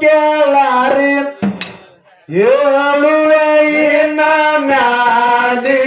ಕೇಳಾರಿ? ಏಳುವೆ ಇನ್ನ ಮ್ಯಾಲಿ.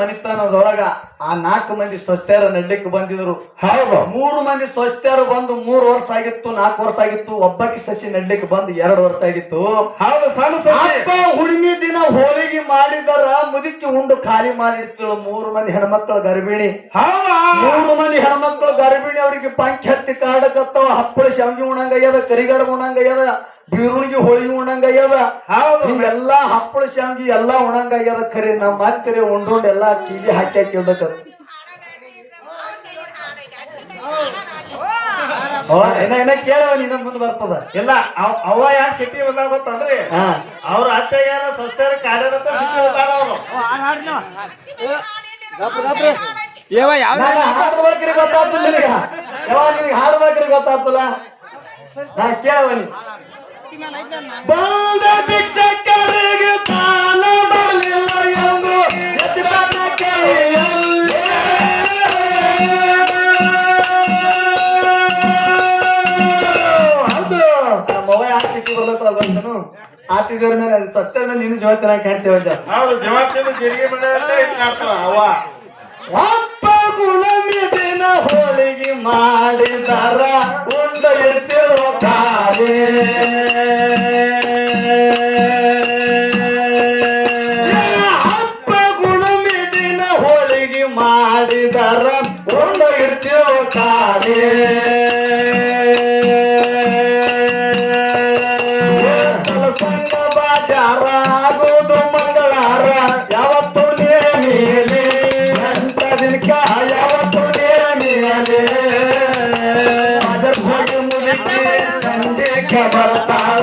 ಮನಿತನದೊಳಗ ಆ ನಾಲ್ಕು ಮಂದಿ ಸ್ವಸ್ಥ್ಯಾರ ನಡ್ಲಿಕ್ಕೆ ಬಂದಿದ್ರು. ಹೌದು. ಮೂರು ಮಂದಿ ಸ್ವಸ್ಥ್ಯಾರು ಬಂದು ಮೂರು ವರ್ಷ ಆಗಿತ್ತು ನಾಲ್ಕು ವರ್ಷ ಆಗಿತ್ತು ಒಬ್ಬಕ್ಕೆ ಸಸಿ ನಡ್ಲಿಕ್ಕೆ ಬಂದು ಎರಡು ವರ್ಷ ಆಗಿತ್ತು. ಹೌದು ಸಣ್ಣ ಹುಣ್ಣಿಮೆ ದಿನ ಹೋಳಿಗೆ ಮಾಡಿದರ ಮುದುಕಿ ಉಂಡು ಖಾಲಿ ಮಾಡಿಡ್ತಿಳು ಮೂರು ಮಂದಿ ಹೆಣ್ಮಕ್ಳು ಗರ್ಭಿಣಿ. ಮೂರು ಮಂದಿ ಹೆಣ್ಮಕ್ಳು ಗರ್ಭಿಣಿ ಅವ್ರಿಗೆ ಪಂಚ್ ಹತ್ತಿ ಕಾಡಕತ್ತವ. ಹಪ್ಪಳ ಶಾವಿಗೆ ಉಣಂಗಯ್ಯದ ಕರಿಗಡ ಉಣಂಗಯ್ಯದ. ಬೀರುಣಿಗೆ ಹೋಳಿಗೆ ಉಣಂಗಯ್ಯದ. ಹೌದು. ಹಿಂಗೆಲ್ಲಾ ಹಪ್ಪಳ ಶಾಂಗಿ ಎಲ್ಲಾ ಉಣಂಗಯ್ಯದ ಖರೆ ನಮ್ಮ ಮಾತ್ಕರೆ ಉಂಡೋಂಡ್ ಎಲ್ಲಾ ಚೀಲಿ ಹಾಕಿ ಹಾಕಿ ಇಡ್ಬೇಕತ್ತ ಏನ ಕೇಳವ ನಿನ್ನ ಮುಂದೆ ಬರ್ತದ. ಇಲ್ಲ ಅವ ಅವ್ವ ಯಾಕೆ ಸಿಟಿ ಬಂದಾಗ ಗೊತ್ತಂದ್ರಿ ಅವ್ರ ಅತ್ತೆಗಾರ ಸಂಸ್ಥೆಯ ಕಾರ್ಯರತ ಯಾವ ನಾನು ಹಾಡ್ಬೇಕ್ರಿ ಗೊತ್ತಾಗ್ತಿಲ್ಲ ಯಾವಾಗ ನಿನಗೆ ಹಾಡ್ಬೇಕ್ರಿ ಗೊತ್ತಾಗ್ತಿಲ್ಲ. ನಾ ಕೇಳವನಿ ಬಂದ ಭಿಕ್ಷಕರಿಗೆ ತಾನ ಬರಲಿಲ್ಲ ಎಂದು ಕೈಯಲ್ಲಿ ಯಾಕೆ ಸಿಕ್ಕಿ ಬರ್ಲತ್ತಲ್ಲ ಆತಿದ್ರ ಮೇಲೆ ಸಸ್ಯದ ಮೇಲೆ ನಿನ್ನ ಜೋಳ್ತನ ಕೇಳ್ತೇವೆ ಹೌದು ಜವಾಬ್ದಾರಿ ಜರಿಗೆ ಮನೆ ಕಾಡ್ತಾರ ಅವ್ವ. ಗುಣಮಿ ದಿನ ಹೋಳಿಗೆ ಮಾಡಿದರ. ಉಂಡ ಇರ್ತಿರೋ ಕಾಲೇ ಅಪ್ಪ ಗುಣಮಿ ದಿನ ಹೋಳಿಗೆ ಮಾಡಿದರ. ಉಂಡ ಇರ್ತಿರೋ para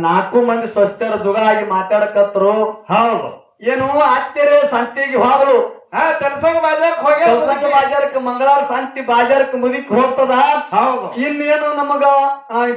ನಾಲ್ಕು ಮಂದಿ ಸ್ವಸ್ಥರ ದುಗಳಾಗಿ ಮಾತಾಡಕತ್ರು ಹೌದು. ಏನು ಅತ್ತೆರೆ ಸಂತಿಗೆ ಹೋಗಲು. ಹಾ ಬಾಜಾರ್ಕ್ ಮಂಗಳಾರ ಸಂತಿ ಬಾಜಾರಕ್ಕೆ ಮುದಿಕ್ ಹೋಗ್ತದ? ಹೌದು. ಇನ್ನೇನು ನಮಗ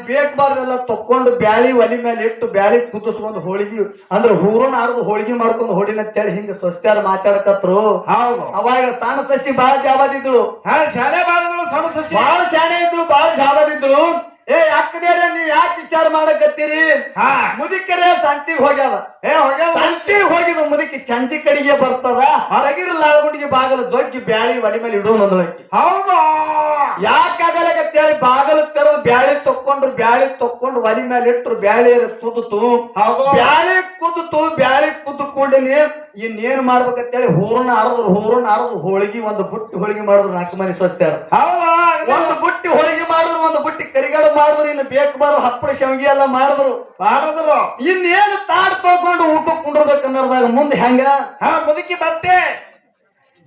ಬೇಕಬಾರ್ದೆಲ್ಲ ತಕ್ಕೊಂಡು ಬ್ಯಾಳಿ ಒಲಿ ಮೇಲೆ ಇಟ್ಟು ಬ್ಯಾಳಿ ಕುದಿಸ್ಕೊಂಡು ಹೋಳಿಗೆ ಅಂದ್ರೆ ಹೂರನ್ ಆರ್ದು ಹೋಳಿಗೆ ಮಾಡ್ಕೊಂಡು ಹೋಳಿನ ಅಂತೇಳಿ ಹಿಂಗ ಸ್ವಸ್ಥ್ಯಾರ ಮಾತಾಡಕತ್ರು. ಹೌದು. ಅವಾಗ ಸಣ್ಣ ಸಸಿ ಬಾಳ ಜಾಬದಿದ್ರು ಹಾ ಶಾಲೆ ಬಾಳ ಸಣ್ಣ ಸಸಿ. ಬಾಳ ಶಾಣೆ ಇದ್ರು ಬಾಳ ಜಾಬದಿದ್ರು ಏ ಅಕ್ಕದೇರ ನೀವ್ ಯಾಕೆ ವಿಚಾರ ಮಾಡಕತ್ತೀರಿ? ಹಾ. ಮುದುಕರೇ ಸಂತಿಗೆ ಹೋಗ್ಯಾವ. ಏ ಹೋಗ್ಯಾವ? ಸಂತಿಗೆ ಹೋಗಿದ ಮುದುಕಿ ಚಂಚಿ ಕಡೆಗೆ ಬರ್ತದ ಹೊರಗಿರ ಲಾಳ್ಗುಡಿಗೆ ಬಾಗಲು ದೊಗ್ಗಿ ಬ್ಯಾಳಿ ಒಲಿ ಮೇಲೆ ಇಡೋ ಮೊದಲಕ್ಕಿ ಹೌದು ಹೇಳಿ ಬಾಗಲು ತೆರೆದು ಬ್ಯಾಳಿ ತಕ್ಕೊಂಡ್ರು ಬ್ಯಾಳಿ ತಕ್ಕೊಂಡು ಒಲಿ ಮೇಲೆ ಇಟ್ರು ಬ್ಯಾಳಿ ಕುದ್ದು ಬ್ಯಾಳಿ ಕುದ್ದು ಬ್ಯಾಳಿ ಕುದ್ದು ಕೂಡಲಿ ಇನ್ನೇನ್ ಮಾಡ್ಬೇಕಂತೇಳಿ ಹೂರಣ ಅರದ್ರು ಹೂರಣ ಅರದ್ರು ಹೋಳಿಗೆ ಒಂದು ಬುಟ್ಟಿ ಹೋಳಿಗೆ ಮಾಡಿದ್ರು ನಾಲ್ಕು ಮನೆ ಸ್ವಸ್ಥ್ಯಾರ ಹೌದು? ಒಂದು ಬುಟ್ಟಿ ಹೋಳಿಗೆ ಮಾಡಿದ್ರು ಒಂದು ಬುಟ್ಟಿ ಕರಿಗಳು ಮಾಡಿದ್ರು ಇನ್ನು ಬೇಕು ಬಾರ ಹಪ್ಪಳ ಶಮಗಿ ಎಲ್ಲ ಮಾಡಿದ್ರು. ಮಾಡಿದ್ರು. ಇನ್ನೇನು ತಾಡ್ ತೊಳ್ಕೊಂಡು ಊಟ ಕುಂಡ್ರಬೇಕು ಅನ್ನೋದಾಗ ಮುಂದೆ ಹೆಂಗ? ಹಾ ಮುದುಕಿ ಮತ್ತೆ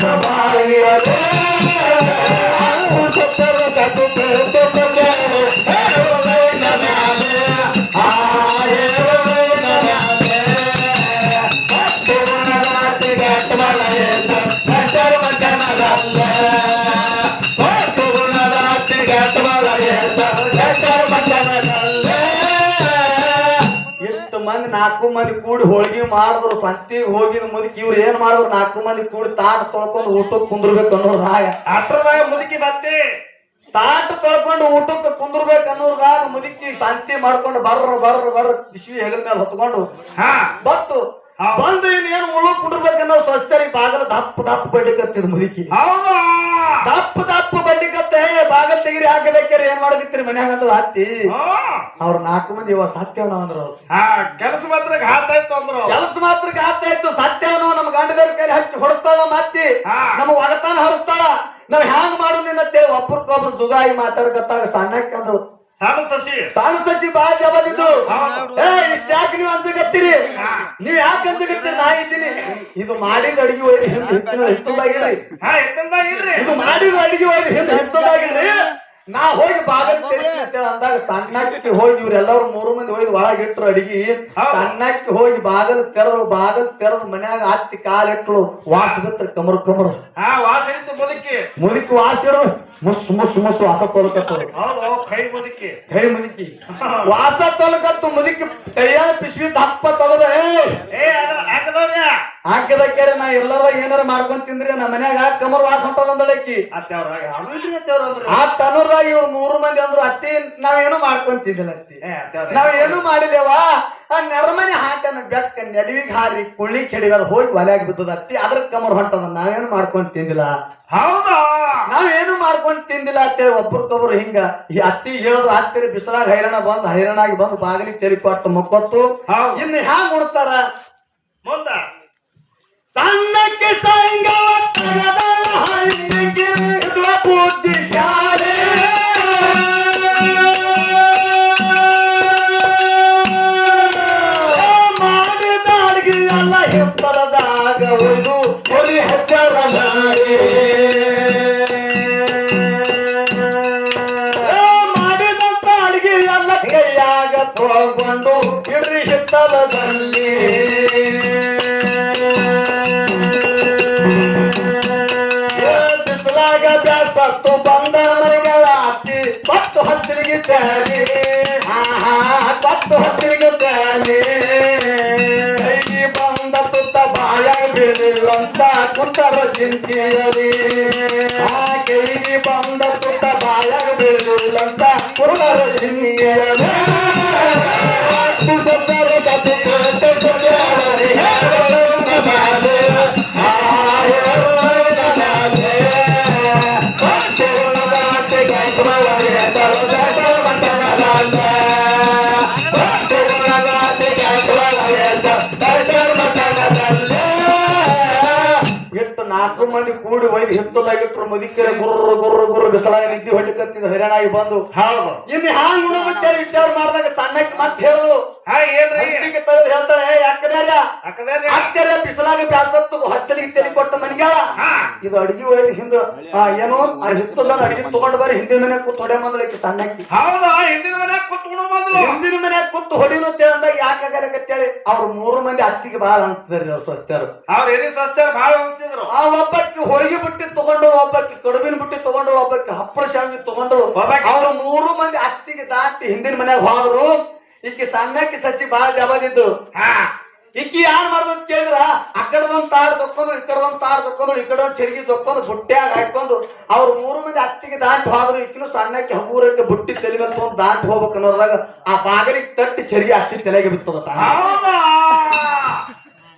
Bye. ನಾಲ್ಕು ಮಂದಿ ಕೂಡಿ ಹೋಳಿಗೆ ಮಾಡಿದ್ರು ಸಂತಿಗೆ ಹೋಗಿದ ಮುದುಕಿ ಇವ್ರು ಏನ್ ಮಾಡಿದ್ರು ನಾಲ್ಕು ಮಂದಿ ಕೂಡಿ ತಾಟ್ ತೊಳ್ಕೊಂಡು ಊಟಕ್ಕೆ ಕುಂದ್ರಬೇಕು ಅನ್ನೋದು ರಾಯ ಅಟ್ರದಾಗ ಮುದುಕಿ ಬತ್ತಿ ತಾಟ್ ತೊಳ್ಕೊಂಡು ಊಟಕ್ಕೆ ಕುಂದ್ರಬೇಕು ಅನ್ನೋದಾಗ ಮುದುಕಿ ಸಂತಿ ಮಾಡ್ಕೊಂಡು ಬರ್ರ ಬರ್ರ ಬರ್ರ ಬಿಸಿ ಹೆಗಲ ಮೇಲೆ ಹೊತ್ಕೊಂಡು ಬತ್ತು. ಬಂದು ಇನ್ನೇನು ಮುಳು ಕುಂಡ್ರಬೇಕನ್ನೋ ಸ್ವಸ್ಥರಿ ಬಾಗಲ ದಪ್ಪ ದಪ್ಪ ಬಡ್ಲಿಕತ್ತಿದ್ ಮುದುಕಿ. ದಪ್ಪ ದಪ್ಪ ಬಡ್ಲಿಕತ್ತೆ ಬಾಗಲ್ ತೆಗಿರಿ ಹಾಕಬೇಕ್ರಿ ಏನ್ ಮಾಡಕತ್ತೀರಿ ಮನ್ಯಾಗ ಅಂದ್ ಹತ್ತಿ. ಅವ್ರ ನಾಲ್ಕು ಮಂದಿ ಇವಾಗ ಸತ್ಯವನ ಅಂದ್ರ ಹಾ ಕೆಲಸ ಮಾತ್ರ ಘಾತ ಆಯ್ತು ಅಂದ್ರು ಕೆಲಸ ಮಾತ್ರ ಆಗ್ತಾ ಇತ್ತು ಸತ್ಯವನ ನಮ್ ಗಂಡದರ ಕೈ ಹಚ್ಚಿ ಹೊಡ್ತಾಳ ಮತ್ತಿ ನಮ್ ಒಳತಾನ ಹರಿಸ್ತಾಳ. ನಾವ್ ಹ್ಯಾಂಗ್ ಮಾಡೋದಿಲ್ಲ ಅಂತೇಳಿ ಒಬ್ರಿಗೊಬ್ರು ದುಗಾಯಿ ಮಾತಾಡಕತ್ತಾಗ ಸಣ್ಣಕ್ಕಂದ್ರು. ಸಣ್ಣ ಸಸಿ. ಸಣ್ಣ ಸಸಿ ಬಾಳ ಜಬದಿದ್ದು. ಏ ಇಷ್ಟ ಯಾಕೆ ನೀವು ಅಂಜಗತ್ತೀರಿ. ನೀವ್ ಯಾಕೆ ಅಂಜಗತ್ತೀರಿ ನಾ ಇದ್ದೀನಿ. ಇದು ಮಾಡಿದ ಅಡಿಗೆ ಒಯ್ದು ಹಿಂದೆ ಹಿತ್ತಿನ ಹಿತ್ತಲಾಗಿರಿ ಹಾ ಎತ್ತಂದ ಇರ್ರಿ ಇದು ಮಾಡಿದ ಅಡಿಗೆ ಹಿಂದೆ ಹಿತ್ತಲಾಗಿರಿ ನಾ ಹೋಗಿ ಬಾಗಲ್ ತೆರೀತೀನಿ ಅಂತೇಳಿ ಅಂದಾಗ ಸಣ್ಣಕ್ಕೆ ಹೋಗಿ ಇವ್ರೆಲ್ಲರೂ ಮೂರು ಮಂದಿ ಹೋಗಿ ಒಳಗಿಟ್ರು ಅಡಿಗೆ. ಸಣ್ಣಕ್ಕೆ ಹೋಗಿ ಬಾಗಲ್ ತೆರದ್ರು ಬಾಗಲ್ ತೆರದ್ ಮನ್ಯಾಗ ಹತ್ತಿ ಕಾಲಿಟ್ರು ವಾಸ ಬಿತ್ರ ಕಮರ್ ಕಮರ್. ಹಾ ವಾಸ ಇತ್ತು ಮುದುಕಿ. ಮುದುಕಿ ವಾಸ ಇರೋ ಮುಸ್ ಮುಸ್ ಮುಸ್ ವಾಸ ತೊಲಕತ್ತು ಕೈ ಮುದುಕಿ. ಕೈ ಮುದುಕಿ. ವಾಸ ತೊಲಕತ್ತು ಮುದುಕಿ. ಕೈಯಾಗ ಪಿಶ್ವಿ ದಪ್ಪ ತೊಗದ ಏ ಹಾಕದವ್ರ ಹಾಕಿದಕ್ಕೆರೆ ನಾ ಎಲ್ಲಾರ ಏನಾರ ಮಾಡ್ಕೊಂಡ್ ತಿಂದ್ರೆ ನಮ್ಮ ಮನ್ಯಾಗ ಕಮರ್ ವಾಸ ಹೊಂಟದಂದಳಕ್ಕಿ ಆ ತನೂರ್ದಾಗ ಇವ್ರ ಮೂರು ಮಂದಿ ಅಂದ್ರು ಅತ್ತಿ ನಾವೇನು ಮಾಡ್ಕೊಂತಿದ್ದಿಲ್ಲ ಅತ್ತಿ. ನಾವೇನು ಅತ್ತವ್ರ ನಾವ್ ಏನು ಮಾಡಿದೇವ ಆ ನೆರಮನೆ ಹಾಕನ ಬೆಕ್ಕ ನೆಲವಿಗೆ ಹಾರಿ ಕುಳ್ಳಿ ಕೆಡಿಗದ ಹೋಗಿ ಒಲೆಯಾಗಿ ಬಿದ್ದದ ಅತ್ತಿ. ಅದ್ರ ಕಮರ್ ಹೊಂಟದ ನಾವೇನು ಮಾಡ್ಕೊಂಡ್ ತಿಂದಿಲ್ಲ. ಹೌದಾ? ನಾವೇನು ಮಾಡ್ಕೊಂಡ್ ತಿಂದಿಲ್ಲ ಅಂತೇಳಿ ಒಬ್ರಕೊಬ್ರು ಹಿಂಗ ಈ ಅತ್ತಿ ಹೇಳೋದು ಹಾಕ್ತಿರಿ ಬಿಸಿಲಾಗ ಹೈರಾಣ ಬಂದ್ ಹೈರಾಣಾಗಿ ಬಂದು ಬಾಗಿಲಿಗೆ ತೆರಿ ಕೊಟ್ಟು ಮುಕ್ಕೊತ್ತು. ಇನ್ನು ಹ್ಯಾಂಗ್ ಮುಡ್ತಾರ ಮುಂದ ಸಣ್ಣಕ್ಕೆ ಸಂಘ ಬುದ್ಧಿಶಾಲೆ ಕೊಟ್ಟು ಹತ್ತಿರಿಗೆ ತ್ಯಾಲಿ ಆಹಾ ಕೊಟ್ಟು ಹತ್ತಿರಿಗೆ ತ್ಯಾಲಿ ಕೈಗೆ ಬಂದ ತುತ್ತ ಬಾಯ ಬೀಳಿಲ್ಲಂತ ಕುಂತರ ಚಿಂತೆಯಲಿ ಆ ಕೈಗೆ ಬಂದ ತುತ್ತ ಬಾಯ ಬೀಳಿಲ್ಲಂತ ಕುರುಡರ ಚಿಂತೆಯಲಿ ನಾಲ್ಕು ಮಂದಿ ಕೂಡಿ ಒಯ್ದು ಹಿತ್ತಲಾಗಿಟ್ರು ಮದಿಕೆರೆ ಗುರ್ರು ಗುರ್ರು ಗುರ್ರು ಬಿಸಲಾಗಿ ನಿದ್ದೆ ಹೊಡಿಕತ್ತಿದ ಹೈರಾಣಾಗಿ ಬಂದು ಹಾಳು ಇನ್ನು ಹಾಂಗ್ ಉಣಬೇಕಂತೇಳಿ ವಿಚಾರ ಮಾಡಿದಾಗ ಸಣ್ಣಕ್ಕೆ ಮತ್ತೆ ಹೇಳುದು. ಹಾ ಏನ್ರಿ ಹಂಚಿಗೆ ತೆಗೆದು ಹೇಳ್ತಾಳೆ ಯಾಕಂದ್ರೆ ಹಾಕದ್ರಿ ಅಕ್ಕರೆ ಬಿಸಲಾಗ ಬ್ಯಾಸತ್ತು ಹತ್ತಲಿಗೆ ತೆಲಿ ಕೊಟ್ಟ ಮನ್ಗ್ಯಾಳ. ಹಾ. ಇದು ಅಡಿಗೆ ಒಯ್ದು ಹಿಂದ ಆ ಏನೋ ಆ ಹಿತ್ತಲ ಅಡಿಗೆ ತಗೊಂಡ್ ಬರ್ರಿ ಹಿಂದಿನ ಮನೆ ಕೂತ್ ಹೊಡೆ ಮಂದಳಕ್ಕೆ ಸಣ್ಣಕ್ಕಿ ಹೌದಾ ಹಿಂದಿನ ಮನ್ಯಾಗ ಕೂತ್ಕೊಂಡು ಬಂದ್ರು ಹಿಂದಿನ ಮನೆ ಕೂತ್ ಹೊಡಿನು ಅಂತ ಅಂದಾಗ ಯಾಕಾಗಲಕತ್ತೇಳಿ ಅವ್ರ ಮೂರು ಮಂದಿ ಅತ್ತಿಗೆ ಬಹಳ ಅನ್ಸ್ತಾರ್ರಿ ಅವ್ರ ಸ್ವಸ್ಥರು ಅವ್ರ ಎಲ್ಲಿ ಸಸ್ತಾರ ಭಾಳ ಅಂತಿದ್ರು ಆ ಒಬ್ಬಕ್ಕೆ ಹೋಳಿಗೆ ಬುಟ್ಟಿ ತಗೊಂಡು ಒಬ್ಬಕ್ಕೆ ಕಡುಬಿನ ಬುಟ್ಟಿ ತಗೊಂಡು ಒಬ್ಬಕ್ಕೆ ಹಪ್ಪಳ ಶಾವಿಗೆ ತಗೊಂಡು ಒಬ್ಬಾಕಿ- ಅವ್ರ ಮೂರು ಮಂದಿ ಅತ್ತಿಗೆ ದಾಟಿ ಹಿಂದಿನ ಮನೆಗೆ ಹೋದ್ರು. ಈಕಿ ಸಣ್ಣಕ್ಕೆ ಸಸಿ ಬಹಳ ಜಬದಿದ್ದು ಹಾ. ಈಕಿ ಯಾರ್ ಮಾಡುದು ಅಂತ ಕೇಳಿದ್ರ? ಆ ಕಡೆದೊಂದ್ ತಾಡ್ ದೊಕ್ಕೊಂಡು ಈ ಕಡೆದೊಂದ್ ತಾಡ್ ದೊಕ್ಕೊಂಡು ಈ ಕಡೆ ಒಂದ್ ಚೆರ್ಗಿ ದೊಕ್ಕೊಂಡು ಬುಟ್ಟಿಯಾಗ ಹಾಕೊಂಡು ಅವ್ರ ಮೂರು ಮಂದಿ ಅತ್ತಿಗೆ ದಾಟ್ ಹೋದ್ರು. ಈಕಿನು ಸಣ್ಣಕ್ಕೆ ಹಗೂರಕ್ಕೆ ಬುಟ್ಟಿ ತಲೆ ಮೇಲೆ ತಗೊಂಡ್ ದಾಟ್ ಹೋಗ್ಬೇಕು ಅನ್ನೋದಾಗ ಆ ಬಾಗಿಲಿಗೆ ತಟ್ಟಿ ಚೆರ್ಗಿ ಅತ್ತಿ ತಲೆಗೆ ಬಿತ್ತದ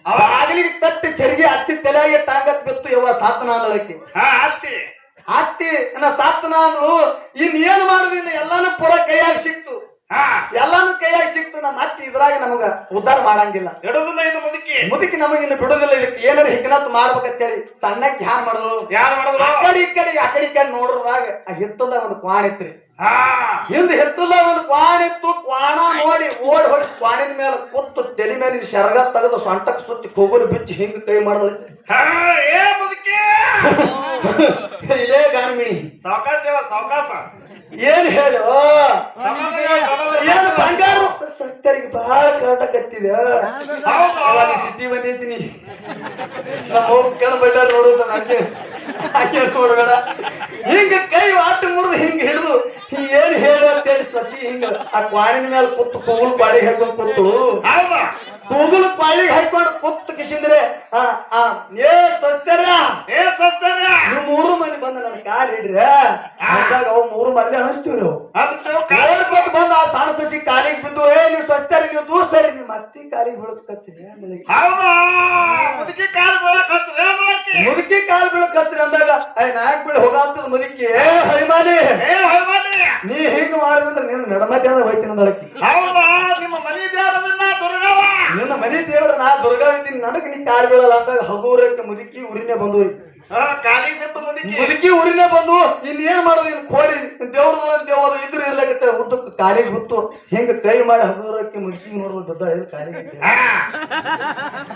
ಆ ಬಾಗಿಲಿಗೆ ತಟ್ಟಿ ಚರಿಗೆ ಅತ್ತಿ ತಲೆಗೆ ಟಾಂಗತ್ ಬಿತ್ತು ಯಾವ ಸಾತನ ಅಂದಳಕ್ಕಿ ಹಾ ಅತ್ತಿ. ಅತ್ತಿ ನನ್ನ ಇನ್ನೇನು ಇನ್ ಏನ್ ಮಾಡುದಿಲ್ಲ ಎಲ್ಲಾನು ಪುರ ಕೈಯಾಗಿ ಸಿಕ್ತು. ಎಲ್ಲಾನು ಕೈಯಾಗಿ ಸಿಕ್ತು ನಮ್ಮ ಅತ್ತಿ ಇದ್ರಾಗ ನಮಗ ಉದ್ಧಾರ ಮಾಡಂಗಿಲ್ಲ. ಇಡುದಿಲ್ಲ ಇದು ಮುದುಕಿ. ಮುದುಕಿ ನಮಗೆ ಇನ್ನು ಬಿಡುದಿಲ್ಲ ಏನಾರ ಹಿಗ್ನತ್ ಮಾಡ್ಬೇಕಂತೇಳಿ ಸಣ್ಣ ಧ್ಯಾನ ಮಾಡುದು. ಯಾರು ಮಾಡುದು? ಆ ಕಡೆ ಈ ಕಡೆ ಆ ಕಡೆ ಈ ಕಡೆ ನೋಡ್ರದಾಗ ಆ ಹಿತ್ತಲ್ದಾಗ ಒಂದು ಕ್ವಾಣ ಇತ್ರಿ. ಹಿಂದ್ ಹಿತ್ತಲ್ದಾಗ ಒಂದು ಕ್ವಾಣ ಇತ್ತು ಕ್ವಾಣ ನೋಡಿ ಓಡ್ ಹೋಗಿ ಕ್ವಾಣಿನ ಮೇಲೆ ಕುತ್ತು ತಲೆ ಮೇಲೆ ಶರಗ ತೆಗೆದು ಸೊಂಟಕ್ ಸುತ್ತಿ ಕೂಗುಲು ಬಿಚ್ಚಿ ಹಿಂಗ್ ಕೈ ಮಾಡಿದ್ರು ಹಾ ಏ ಮುದುಕಿ. ಇಲ್ಲೇ ಗಾಣಮಿಣಿ ಸಾವಕಾಶ ಸಾವಕಾಶ. ಏನ್ ಹೇಳು? ಏನು. ಬಂಗಾರ ಸಸ್ತರಿಗೆ ಬಹಳ ಕಾಟಕತ್ತಿದೆ ಹೌದು. ಸಿಟಿ ಬಂದಿದ್ದೀನಿ ನಮ್ಮ ನೋಡುದ ಹಂಗೆ ಹಂಗೆ ನೋಡ್ಬೇಡ. ಹಿಂಗ ಕೈ ಆಟ ಮುರಿದು ಹಿಂಗ ಹಿಡಿದು ಏನ್ ಹೇಳು ಅಂತೇಳಿ ಸಸಿ ಹಿಂಗ ಆ ಕ್ವಾಣಿನ ಮೇಲೆ ಕುತ್ತು ಕೂಗುಲ್ ಪಾಳಿ ಹೇಳ್ಕೊಂಡು ಕೂತು ಹೌದಾ. ಕೂಗುಲ್ ಕ್ವಾಳಿಗೆ ಹಾಕೊಂಡು ಕುತ್ತು ಕಿಸಿಂದ್ರೆ ಆ ಆ ಏ ಸಸ್ತಾರ ಏ ಸ್ವಸ್ಥರ ನೀವು ಮೂರು ಮಂದಿ ಬಂದ ನನ್ನ ಕಾಲ್ ಹಿಡ್ರೆ ಅಂದಾಗ ಅವ್ ಮೂರು ಮಂದಿ ಅನಿಸ್ತೀವಿ ನಾವು ಅದು ಕಾಲ ನೋಡ್ಬೇಕು ಬಂದ ಆ ಸಣ್ಣ ಸಸಿ ಕಾಲಿಗೆ ಬಿದ್ದು ಏ ನೀವು ಸ್ವಚ್ಛರಿ ನೀವು ದೂರ ಸರಿ ನೀವು ಮತ್ತೆ ಕಾಲಿಗೆ ಬೀಳಸ್ಕತ್ತೀರಿ ಹೌದಾ ಮುದುಕಿ. ಕಾಲು ಬೀಳಕತ್ರಿ ಅಂದಾಗ ಐ ನಾಯಕ್ ಬೀಳ ಹೋಗಾತದ ಮುದುಕಿ? ಏ ಹೈಮಾನಿ ನೀ ಹಿಂಗ ಮಾಡಿದ್ರೆ ನಿನ್ನ ನಡಮತಿ ಅಂದ್ರೆ ಹೋಯ್ತೀನಿ ಅಂದಳಕಿ ಹೌದಾ ನಿಮ್ಮ ಮನೆ ದೇವರನ್ನ ದುರ್ಗವ. ನಿನ್ನ ಮನೆ ದೇವ್ರ ನಾ ದುರ್ಗಾ ಇದ್ದೀನಿ. ನನಗೆ ನೀ ಕಾಲ್ ಬೀಳಲ್ಲ ಅಂದಾಗ ಹಗೂರಕ್ಕೆ ಮುದುಕಿ ಉರಿನೇ ಬಂದು ಹಾ ಕಾಲಿಗೆ ಬಿತ್ತು ಮುದುಕಿ. ಮುದುಕಿ ಉರಿನೇ ಬಂದು ಇಲ್ಲಿ ಏನ್ ಮಾಡೋದು? ಇಲ್ಲಿ ಕೋಡಿ ದೇವ್ರದು ದೇವದು ಇದ್ರೆ ಇರ್ಲಕತ್ತೆ. ಉದ್ದಕ್ಕೆ ಕಾಲಿಗೆ ಹುತ್ತು ಹಿಂಗ ಕೈ ಮಾಡಿ ಹಗುರಕ್ಕೆ ಮುದುಕಿ ನೋಡ್ಬೋದು ಬಿದ್ದಾಳೆ ಕಾಲಿಗೆ ಹಾ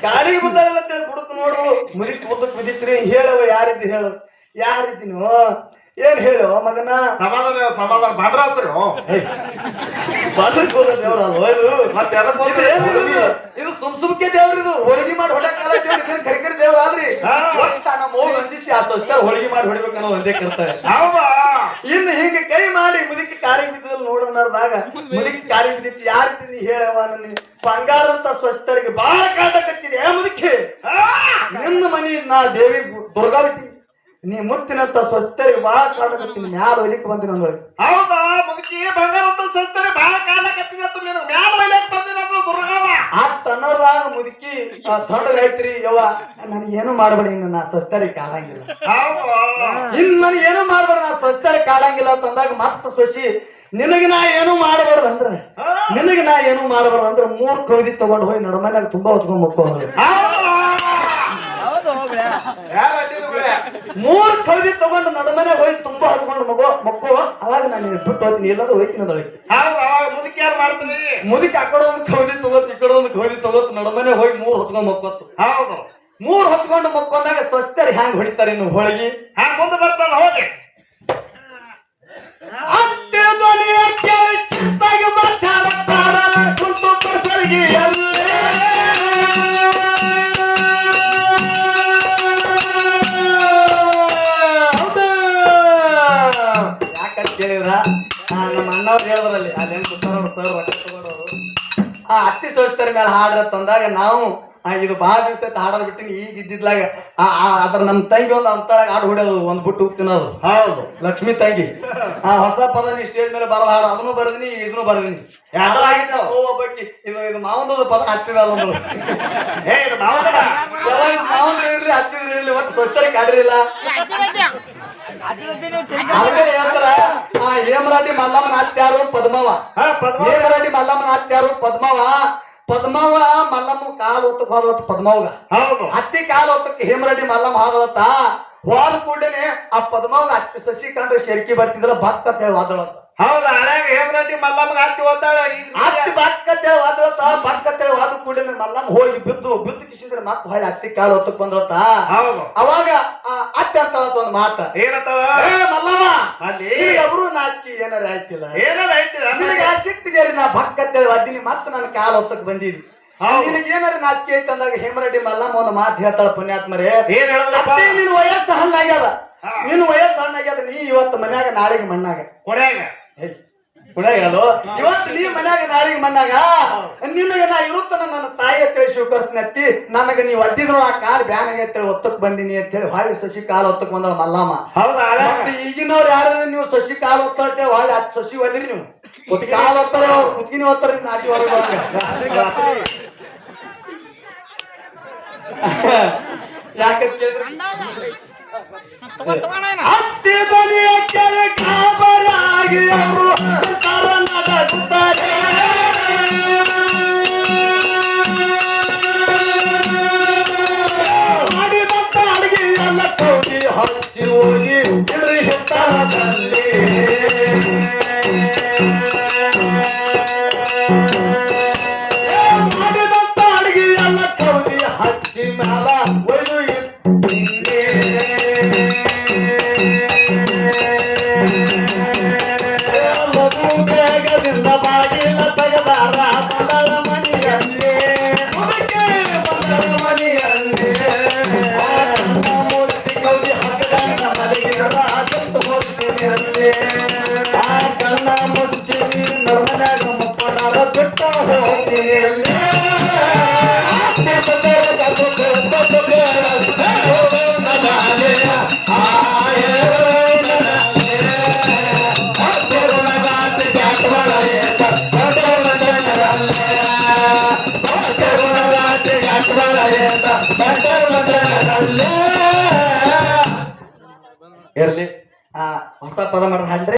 ಕಾಲಿಗೆ ಬಿದ್ದಾಳೆ ಅಂತೇಳಿ ಬುಡಕ್ ನೋಡು. ಮುದುಕಿ ಉದ್ದಕ್ಕೆ ಬಿದ್ದಿತ್ರಿ ಹೇಳವ ಯಾರಿದ್ದು ಹೇಳು. ಯಾರಿದ್ದೀನಿ ಏನ್ ಹೇಳು ಮಗನ? ಸಮಾಧಾನ ಸಮಾಧಾನ. ಹೋಗೋ ದೇವ್ರ ಇದು? ಮತ್ತೆ ಇದು ಸುಮ್ ಸುಮ್ಕೆ ದೇವ್ರ ಇದು. ಹೋಳಿಗೆ ಮಾಡಿ ಹೊಡ್ಯಾಕಲ್ಲ ದೇವ್ರ ಕರಿ ಕರಿಕರಿ ದೇವ್ರ ಆದ್ರಿ. ಒಟ್ಟ ನಮ್ಮ ಹೋಗಿ ಅಂಜಿಸಿ ಆ ಸಸ್ಯ ಹೋಳಿಗೆ ಮಾಡಿ ಹೊಡಿಬೇಕನ್ನೋ ಒಂದೇ ಕರ್ತಾರೆ ಇನ್ನು ಹಿಂಗೆ ಕೈ ಮಾಡಿ ಮುದುಕಿ ಕಾರಿ ಬಿದ್ದಲ್ಲಿ ನೋಡೋಣದಾಗ ಮುದುಕಿ ಕಾರಿ ಬಿದ್ದಿತ್ತು ಯಾರು ನೀ ಹೇಳವ ನನ್ನ ಬಂಗಾರ ಅಂತ ಸ್ವಚ್ಛರಿಗೆ ಬಹಳ ಕಾಟ ಕಟ್ಟಿದೆ ಮುದುಕಿ? ನಿನ್ನ ಮನಿ ನಾ ದೇವಿ ದುರ್ಗಾ ನೀ ಮುತ್ತಿನಂತ ಸ್ವಸ್ಥರಿ ಬಹಳ ಕಾಟಕತ್ತೀನಿ ಮ್ಯಾಲ ಹೊಲಿಕ್ ಬಂದಿನ ಹೌದಾ? ಮುದುಕಿ ಬಂಗಾರಂತ ಸ್ವಸ್ಥರಿ ಸತ್ತರೆ ಬಹಳ ಕಾಲ ಕತ್ತಿನತ್ತು ನೀನು. ಮ್ಯಾಲ ಮೈಲಾಕ್ ಬಂದಿನ ದುರ್ಗವ ಆ ತನ್ನದಾಗ ಮುದುಕಿ ತೊಂಡಗೈತ್ರಿ ಯವ್ವ ನನಗೇನು ಮಾಡಬೇಡಿ ಇನ್ನು ನಾ ಸ್ವಸ್ಥರಿ ಕಾಡಂಗಿಲ್ಲ. ಹೌದಾ? ಇನ್ ನನಗೆ ಏನು ಮಾಡ್ಬೇಡ ನಾ ಸ್ವಸ್ಥರಿ ಕಾಡಂಗಿಲ್ಲ ಅಂತಂದಾಗ ಮತ್ತ ಸೊಸಿ ನಿನಗೆ ನಾ ಏನು ಮಾಡಬಾರ್ದು ಅಂದ್ರೆ. ನಿನಗೆ ನಾ ಏನು ಮಾಡಬಾರ್ದು ಅಂದ್ರೆ ಮೂರ್ ಕವಿದಿ ತಗೊಂಡು ಹೋಗಿ ನಡಮನ್ಯಾಗ ತುಂಬಾ ಹೊತ್ಕೊಂಡ್ ಬಿಡೆ. ಮೂರ್ ಕವಿದಿ ತಗೊಂಡು ನಡುಮನೆ ಹೋಗಿ ತುಂಬಾ ಹತ್ಕೊಂಡು ಮಗು ಮಕ್ಕೋ ಅವಾಗ ನಾನು ಬಿಟ್ಟು ಹೋಗ್ತೀನಿ ಎಲ್ಲಾದ್ರೂ ಹೋಯ್ತೀನಿ ಅದೊಳಗೆ ಮುದುಕಿ ಯಾರು ಮಾಡ್ತೀನಿ ಮುದುಕಿ ಆ ಕಡೆ ಒಂದು ಕವಿದಿ ತಗೋತ್ ಈ ಕಡೆ ಒಂದು ಕವಿದಿ ತಗೋತ್ ನಡಮನೆ ಹೋಗಿ ಮೂರ್ ಹೊತ್ಕೊಂಡ್ ಮಕ್ಕೋತು ಹೌದು. ಮೂರ್ ಹೊತ್ಕೊಂಡು ಮಕ್ಕೊಂಡಾಗ ಸ್ವಚ್ಛರಿ ಹ್ಯಾಂಗ್ ಹೊಡಿತಾರೆ ಇನ್ನು ಹೋಳಿಗೆ? ಹ್ಯಾಂಗ್ ಮುಂದೆ ಬರ್ತಾನ ಹೋಗಿ. ಅತ್ತೆ ಧ್ವನಿಯ ಕೇಳಿ ಚಿತ್ತಾಗಿ ಮಾತಾಡುತ್ತಾರ ಕುಟುಂಬ ಬಸರಿಗೆ ಅಣ್ಣವ್ರು ಹೇಳಿದ್ರಲ್ಲಿ ಅಲ್ಲಿ ಹೆಂಗ್ ಕೂತಾರ ಸರ್ ರೊಕ್ಕ ತಗೊಂಡವ್ರು. ಆ ಅತ್ತಿ ಸೋಸ್ತರ ಮೇಲೆ ಹಾಡ್ರ ತಂದಾಗ ನಾವು ಆ, ಇದು ಬಹಳ ದಿವಸ ಹಾಡೋದ್ ಬಿಟ್ಟಿನಿ ಈಗ ಇದ್ದಿದ್ಲಾಗ ಅದ್ರ ನಮ್ ತಂಗಿ ಒಂದು ಅಂತಳಾಗ ಹಾಡು ಹೊಡೆಯೋದು ಒಂದ್ ಬಿಟ್ಟು ತಿನ್ನೋದು ಹೌದು. ಲಕ್ಷ್ಮಿ ತಂಗಿ. ಆ ಹೊಸ ಪದ ನೀ ಸ್ಟೇಜ್ ಮೇಲೆ ಬರೋ ಹಾಡು ಅದನ್ನು ಬರದಿನಿ ಇದನ್ನು ಬರದಿನಿ. ಯಾವ್ದು ಓ ಒಬ್ಬಕ್ಕೆ ಇದು ಇದು ಮಾವಂದದ? ಪದ ಹತ್ತಿದಲ್ಲ ಇರ್ಲಿ ಹತ್ತಿದ್ರಿ ಇರ್ಲಿ ಒಟ್ಟು ಸ್ವಚ್ಛರಿ ಕಾಡ್ರಿಲ್ಲ ಹೇಳ್ತಾರ? ಆ ಹೇಮರಾಡಿ ಮಲ್ಲಮ್ಮನ ಆತ್ಯಾರು ಪದ್ಮವ. ಹಾ ಪದ್ಮ ಹೇಮರಾಡಿ ಮಲ್ಲಮ್ಮನ ಆತ್ಯಾರು ಪದ್ಮವ. ಪದ್ಮವ ಮಲ್ಲಮ್ಮ ಕಾಲ್ ಹೊತ್ತಕ್ ಹೋದವತ್ತು ಪದ್ಮವಗ. ಹತ್ತಿ ಕಾಲ್ ಹೊತ್ತಕ್ಕೆ ಹೇಮರಡ್ಡಿ ಮಲ್ಲಮ್ಮ ಹೋದತ್ತ ಹೋದ ಕೂಡನೆ ಆ ಪದ್ಮವಗ ಹತ್ತಿ ಸಸಿ ಕಂಡ್ರೆ ಶೆರ್ಕಿ ಬರ್ತಿದ್ರ ಭಕ್ತ ಅಂತ ಹೇಳಿ ವಾದಳತ್ತ ಹೌದು ಹಳ್ಯಾಗ ಹೇಮರಾಟಿ ಮಲ್ಲಮ್ಮಗ ಹತ್ತಿ ಓದ್ತಾಳ ಹತ್ತಿ ಭಕ್ತ ಅಂತ ಹೇಳಿ ವಾದ ಕೂಡನೆ ಮಲ್ಲಮ್ಮ ಹೋಗಿ ಬಿದ್ದು ಬಿದ್ದು ಕಿಸಿದ್ರೆ ಮತ್ತೆ ಹೊಳ್ಳಿ ಹತ್ತಿ ಕಾಲು ಹೊತ್ತಕ್ ಬಂದ್ರತ್ತ ಹೌದು. ಅವಾಗ ಅತ್ತೆ ಅಂತ ಒಂದ್ ಮಾತ. ಏನತ್ತವ ಏ ಮಲ್ಲಮ್ಮ ಅಲ್ಲಿ? ಅವರು ನಾಚಿಕೆ ಏನಾರ ಆಯ್ತಿಲ್ಲ? ಏನಲ್ಲ ಐತಿ ನಿನಗೆ ಆ ಸಿಟ್ಟಿಗೆ ನಾ ಹೇಳಿ ವಾದಿನಿ ಮತ್ತೆ ನನ್ನ ಕಾಲ ಹೊತ್ತಕ್ ಬಂದಿದ್ವಿ ಹೌದು. ನಿನಗೆ ಏನಾರ ನಾಚಿಕೆ ಐತೆ ಅಂದಾಗ ಹೇಮರೆಡ್ಡಿ ಮಲ್ಲಮ್ಮ ಒಂದು ಮಾತು ಹೇಳ್ತಾಳ ಪುಣ್ಯಾತ್ಮರೇ. ಏನ್ ಹೇಳಲ್ಲ ಅತ್ತೆ ನಿನ್ ವಯಸ್ಸು ಹಣ್ಣಾಗ್ಯದ ನಿನ್ನ ನಿನ್ ವಯಸ್ಸು ಹಣ್ಣಾಗ್ಯದ ನೀ ಇವತ್ತು ಮನ್ಯಾಗ ನಾಳೆಗೆ ಮಣ್ಣಾಗ. ಕೊಡ್ಯಾಗ. ಹುಡುಗಲು ಇವತ್ತು ನೀ ಮನ್ಯಾಗ ನಾಳೆಗೆ ಮಣ್ಣಾಗ ನಿನಗ ನಾ ಇರುತ್ತನ ನನ್ನ ತಾಯಿ ಅಂತೇಳಿ ಸ್ವೀಕರಿಸ್ತೀನಿ ಅತ್ತಿ ನನಗೆ ನೀವು ಅದ್ದಿದ್ರು ಆ ಕಾಲ್ ಬ್ಯಾನಾಗ ಅಂತೇಳಿ ಒತ್ತಕ್ ಬಂದಿನಿ ಅಂತ ಹೇಳಿ ಹೊಳ್ಳಿ ಸಸಿ ಕಾಲ ಒತ್ತಕ್ ಬಂದಳ ಮಲ್ಲಮ್ಮ. ಹೌದಾ? ಈಗಿನವ್ರು ಯಾರು ನೀವು ಸಸಿ ಕಾಲ ಒತ್ತ ಹೊಳ್ಳಿ ಹತ್ತು ಸಸಿ ಒದ್ರಿ ನೀವು. ಒಟ್ಟು ಕಾಲ್ ಒತ್ತಾರೆ ಅವ್ರು ಕುತ್ಕಿನಿ ಒತ್ತಾರೆ ನಿನ್ನ ಆಚೆ ಹೊರಗೆ ಯಾಕಂತ ಕೇಳಿದ್ರೆ? ಕಾಬರಾಗಿ ಅವರು ತರ ನಡುತ್ತಾರೆ. ಮಾಡಿದಂತ ಅಡಿಗೆಯೆಲ್ಲ ಕೋಡಿ ಹಚ್ಚಿ ಹೋಗಿ ಇಳಿ